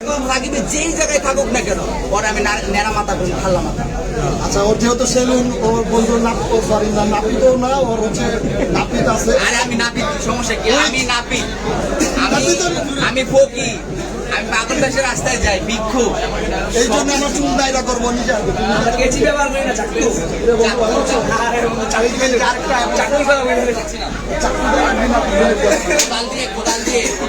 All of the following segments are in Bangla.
সাকিবে যেই জায়গায় থাকুক না কেন পরে আমি মাথা করি খাল্লা মাথা আচ্ছা ওর যেহেতু সেলুন ওর বন্ধু নাপ সরি না নাপিতও না ওর হচ্ছে নাপিত আছে। আরে আমি নাপিত সমস্যা কি? আমি নাপিত আমি আমি ফকি। আমি পাগল দেশের রাস্তায় যাই ভিক্ষু। এই জন্য আমরা চুল দায়রা করব নিজে আর ব্যবহার করি না চাকরি। চাকরি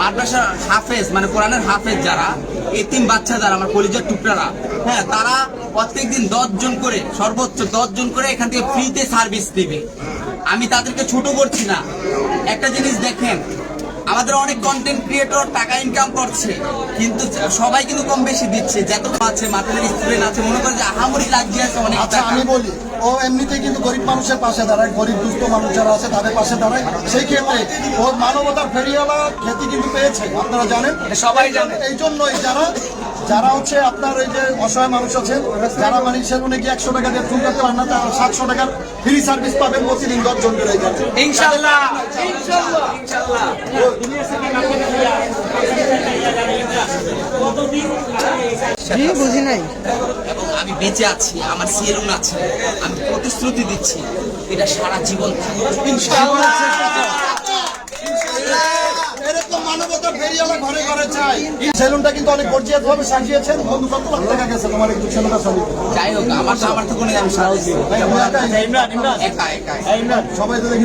মাদ্রাসার হাফেজ মানে কোরআনের হাফেজ যারা, এতিম বাচ্চা যারা, আমার কলিজার টুকরারা হ্যাঁ তারা প্রত্যেকদিন দশ জন করে, সর্বোচ্চ দশ জন করে এখান থেকে ফ্রিতে সার্ভিস দেবে। আমি তাদেরকে ছোট করছি না। একটা জিনিস দেখেন আমাদের অনেক কন্টেন্ট ক্রিয়েটর টাকা ইনকাম করছে কিন্তু সবাই কিন্তু কম বেশি দিচ্ছে যত আছে মাথার স্টুডেন্ট আছে মনে করেন যে আহামরি লাগিয়ে আছে অনেক আচ্ছা আমি বলি ও এমনিতেই কিন্তু গরিব মানুষের পাশে দাঁড়ায় গরিব দুস্থ মানুষ যারা আছে তাদের পাশে দাঁড়ায়। সেই ক্ষেত্রে ও মানবতার ফেরিওয়ালা খ্যাতি কিন্তু পেয়েছে আপনারা জানেন? সবাই জানে। এই জন্যই যারা যারা হচ্ছে আপনার এই যে অসহায় মানুষ আছে যারা মানে সেলুনে গিয়ে একশো টাকা দিয়ে চুল করতে পারেন না তারা সাতশো টাকার ফ্রি সার্ভিস পাবেন প্রতিদিন দশ জন করে ইনশাল্লাহ। ইনশাল্লাহ। ইনশাল্লাহ। জি বুঝি নাই। এবং আমি বেঁচে আছি আমার সেলুন আছে আমি প্রতিশ্রুতি দিচ্ছি এটা সারা জীবন থাকবে। এরকম মানবতার ফেরিওয়ালা ঘরে ঘরে চাই। সেলুনটা কিন্তু অনেক গর্জিয়াস ভাবে সাজিয়েছেন। বন্ধু কত লাখ টাকা গেছে তোমার একটু সেলুনটা সবই যাই হোক আমার তো আমার তো কোনো ইমরান ইমরান। একা একা সবাই তো দেখি